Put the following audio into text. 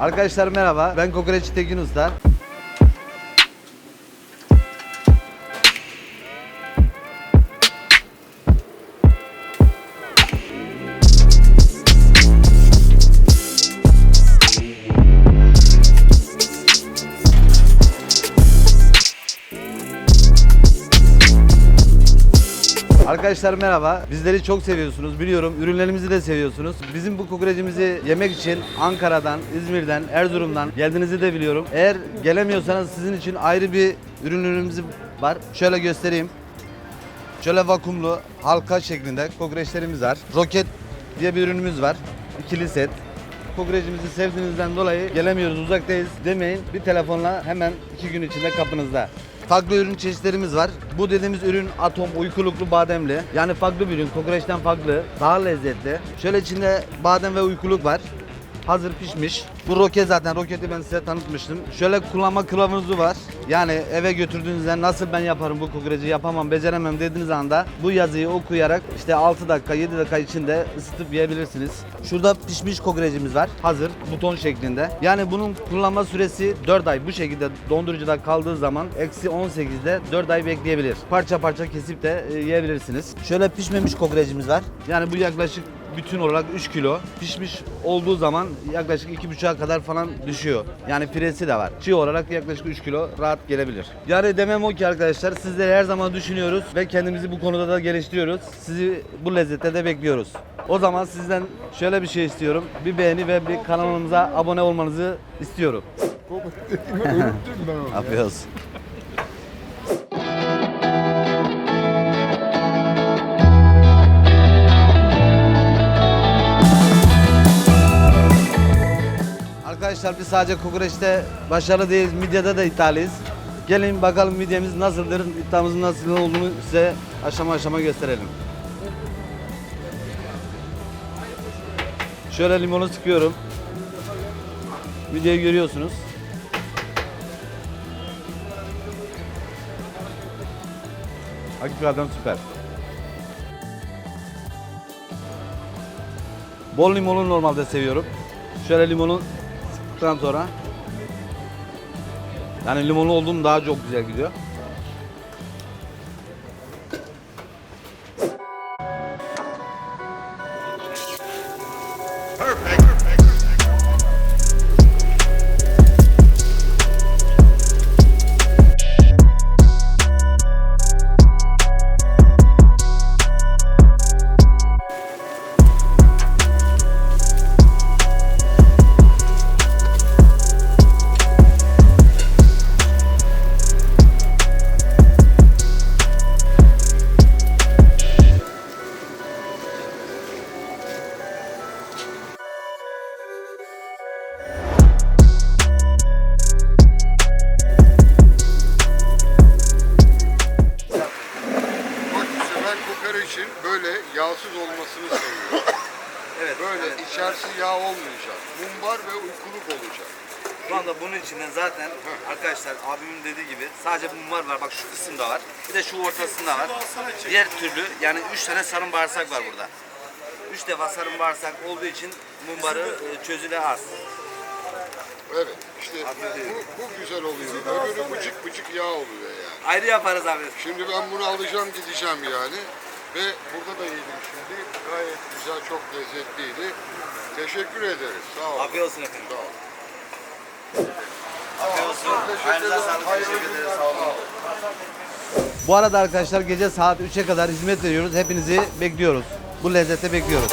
Arkadaşlar merhaba. Ben Kokoreççi Tekin Usta. Arkadaşlar merhaba. Bizleri çok seviyorsunuz biliyorum. Ürünlerimizi de seviyorsunuz. Bizim bu kokorecimizi yemek için Ankara'dan, İzmir'den, Erzurum'dan geldiğinizi de biliyorum. Eğer gelemiyorsanız sizin için ayrı bir ürünlerimiz var. Şöyle göstereyim. Şöyle vakumlu halka şeklinde kokoreçlerimiz var. Roket diye bir ürünümüz var. İkili set. Kokoreçimizi sevdiğinizden dolayı gelemiyoruz uzaktayız demeyin. Bir telefonla hemen iki gün içinde kapınızda. Farklı ürün çeşitlerimiz var. Bu dediğimiz ürün atom uykuluklu bademli. Yani farklı bir ürün. Kokoreçten farklı. Daha lezzetli. Şöyle içinde badem ve uykuluk var. Hazır pişmiş. Bu roket zaten roketi ben size tanıtmıştım. Şöyle kullanma kılavuzu var. Yani eve götürdüğünüzde nasıl ben yaparım bu kokoreci yapamam beceremem dediğiniz anda bu yazıyı okuyarak işte 6 dakika 7 dakika içinde ısıtıp yiyebilirsiniz. Şurada pişmiş kokorecimiz var. Hazır buton şeklinde. Yani bunun kullanma süresi 4 ay. Bu şekilde dondurucuda kaldığı zaman eksi 18'de 4 ay bekleyebilir. Parça parça kesip de e, yiyebilirsiniz. Şöyle pişmemiş kokorecimiz var. Yani bu yaklaşık bütün olarak 3 kilo. Pişmiş olduğu zaman yaklaşık 2,5'a kadar falan düşüyor. Yani piresi de var. Çiğ olarak yaklaşık 3 kilo rahat gelebilir. Yani demem o ki arkadaşlar sizleri her zaman düşünüyoruz ve kendimizi bu konuda da geliştiriyoruz. Sizi bu lezzette de bekliyoruz. O zaman sizden şöyle bir şey istiyorum. Bir beğeni ve bir kanalımıza abone olmanızı istiyorum. Unuttum ben onu. Afiyet Arkadaşlar biz sadece kokoreçte başarılı değiliz, midyada da iddialıyız. Gelin bakalım midyemiz nasıldır, iddiamızın nasıl olduğunu size aşama aşama gösterelim. Şöyle limonu sıkıyorum. Midyayı görüyorsunuz. Hakikaten süper. Bol limonu normalde seviyorum. Şöyle limonu sıktıktan sonra yani limonlu olduğum daha çok güzel gidiyor. Bak yağsız olmasını seviyorum. Evet. Böyle içerisi yağ olmayacak. Mumbar ve uykuluk olacak. Şu anda bunun içinden zaten arkadaşlar abimin dediği gibi sadece mumbar var. Bak şu kısımda var. Bir de şu ortasında var. Diğer türlü yani 3 tane sarım bağırsak var burada. 3 defa sarım bağırsak olduğu için mumbarı e, çözüle az. Evet işte bu, bu güzel oluyor. Öbürü bıcık bıcık yağ oluyor yani. Ayrı yaparız abi. Şimdi ben bunu alacağım gideceğim yani. Ve burada da yedim şimdi. Gayet güzel, çok lezzetliydi. Teşekkür ederiz. Sağ olun. Afiyet olsun efendim. Sağ olun. Afiyet olsun. Ederim. sağlık. Teşekkür ederiz. Sağ olun. Bu arada arkadaşlar gece saat 3'e kadar hizmet veriyoruz. Hepinizi bekliyoruz. Bu lezzete bekliyoruz.